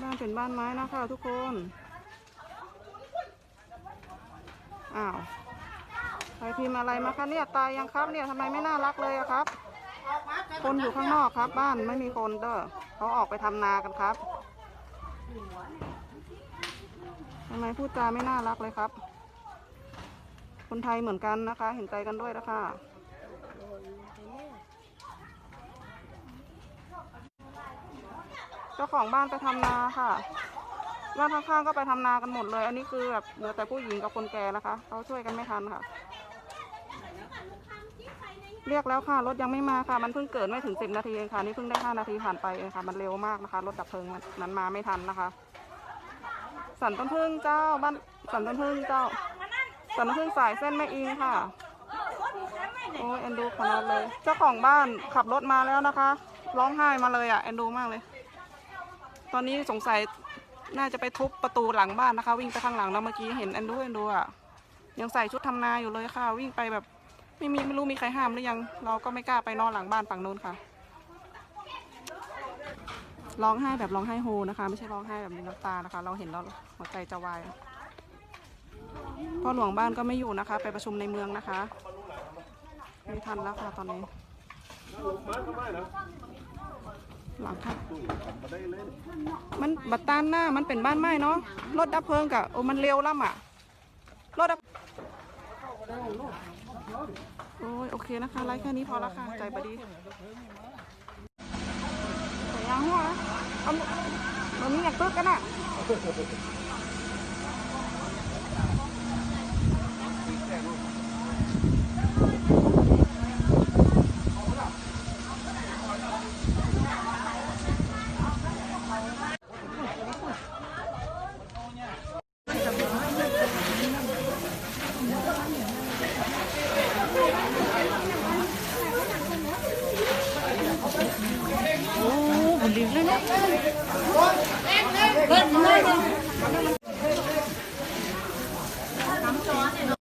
บ้านเป็นบ้านไม้นะคะทุกคน อ้าวใครพิมพ์อะไรมาคะเนี่ยตายยังครับเนี่ยทำไมไม่น่ารักเลยอะครับ คนอยู่ข้างนอกครับ บ้านไม่มีคนเด้อเขาออกไปทำนากันครับทำไมพูดจาไม่น่ารักเลยครับ คนไทยเหมือนกันนะคะ เห็นใจกันด้วยนะคะเจ้าของบ้านไปทำนาค่ะบ้านข้างๆก็ไปทำนากันหมดเลย อันนี้คือแบบเหลือแต่ผู้หญิงกับคนแก่นะคะเขาช่วยกันไม่ทันค่ะ เรียกแล้วค่ะรถยังไม่มาค่ะ มันเพิ่งเกิดไม่ถึงสิบนาทีเองค่ะ นี่เพิ่งได้ห้านาทีผ่านไปเองค่ะ มันเร็วมากนะคะ รถดับเพลิงมันนั้นมาไม่ทันนะคะ สันต้นพึ่งเจ้าบ้านสันต้นพึ่งเจ้า สันต้นพึ่งสายเส้นแม่อิงค่ะโอ้ยเอ็นดูขนาดเลย เจ้าของบ้านขับรถมาแล้วนะคะ ร้องไห้มาเลยอะเอ็นดูมากเลย ตอนนี้สงสัยน่าจะไปทุบประตูหลังบ้านนะคะ วิ่งไปข้างหลังแล้วเมื่อกี้เห็นอ็นดูอ็นดูอะยังใส่ชุดทำนาอยู่เลยค่ะ วิ่งไปแบบไม่มีไม่รู้มีใครห้ามหรือยัง เราก็ไม่กล้าไปนอนหลังบ้านฝั่งนู้นค่ะร้องไห้แบบร้องไห้โฮนะคะ ไม่ใช่ร้องไห้แบบมีน้ำตานะคะ เราเห็นแล้วหัวใจจะวายพ่อหลวงบ้านก็ไม่อยู่นะคะ ไปประชุมในเมืองนะคะไม่ทันแล้วค่ะตอนนี้ หลังค่ะมันบัตตานหน้ามันเป็นบ้านไม้เนาะรถดับเพลิงกะโอ้มันเร็วล่ำอะรถดับโอ้ยโอเคนะคะไลฟ์แค่นี้พอละค่ะใจบดีแต่ยังหัวเอามันมีอยากตึกกันอะ Enlève-le là.